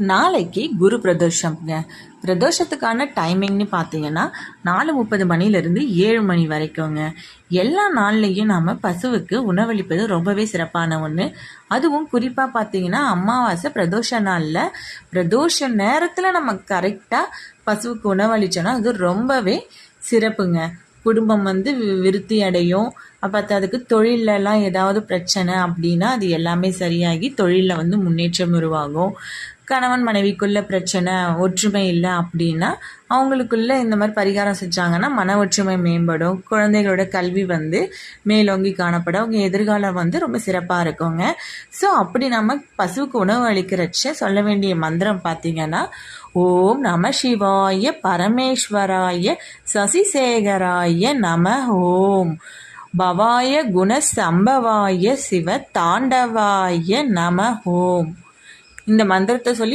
நாளைக்கு குரு பிரதோஷம்ங்க. பிரதோஷத்துக்கான டைமிங்னு பார்த்தீங்கன்னா நாலு முப்பது மணிலேருந்து ஏழு மணி வரைக்குங்க. எல்லா நாள்லேயும் நாம் பசுவுக்கு உணவளிப்பது ரொம்பவே சிறப்பான ஒன்று அதுவும் குறிப்பாக பார்த்தீங்கன்னா அமாவாசை பிரதோஷ நாளில் பிரதோஷ நேரத்தில் நம்ம கரெக்டாக பசுவுக்கு உணவளிச்சோன்னா அது ரொம்பவே சிறப்புங்க. குடும்பம் வந்து விருத்தி அடையும். அப்போ அதுக்கு தொழிலெலாம் ஏதாவது பிரச்சனை அப்படின்னா அது எல்லாமே சரியாகி தொழிலில் வந்து முன்னேற்றம் உருவாகும். கணவன் மனைவிக்குள்ள பிரச்சனை ஒற்றுமை இல்லை அப்படின்னா அவங்களுக்குள்ள இந்த மாதிரி பரிகாரம் செஞ்சாங்கன்னா மன ஒற்றுமை மேம்படும். குழந்தைகளோட கல்வி வந்து மேலோங்கி காணப்படும். அவங்க எதிர்காலம் வந்து ரொம்ப சிறப்பாக இருக்குங்க. ஸோ அப்படி நம்ம பசுவுக்கு உணவு அளிக்கிறச்ச சொல்ல வேண்டிய மந்திரம் பார்த்தீங்கன்னா ஓம் நம சிவாய பரமேஸ்வராய சசிசேகராய நம ஓம். பவாய குண சம்பவாய சிவ தாண்டவாய நம ஓம் இந்த மந்திரத்தை சொல்லி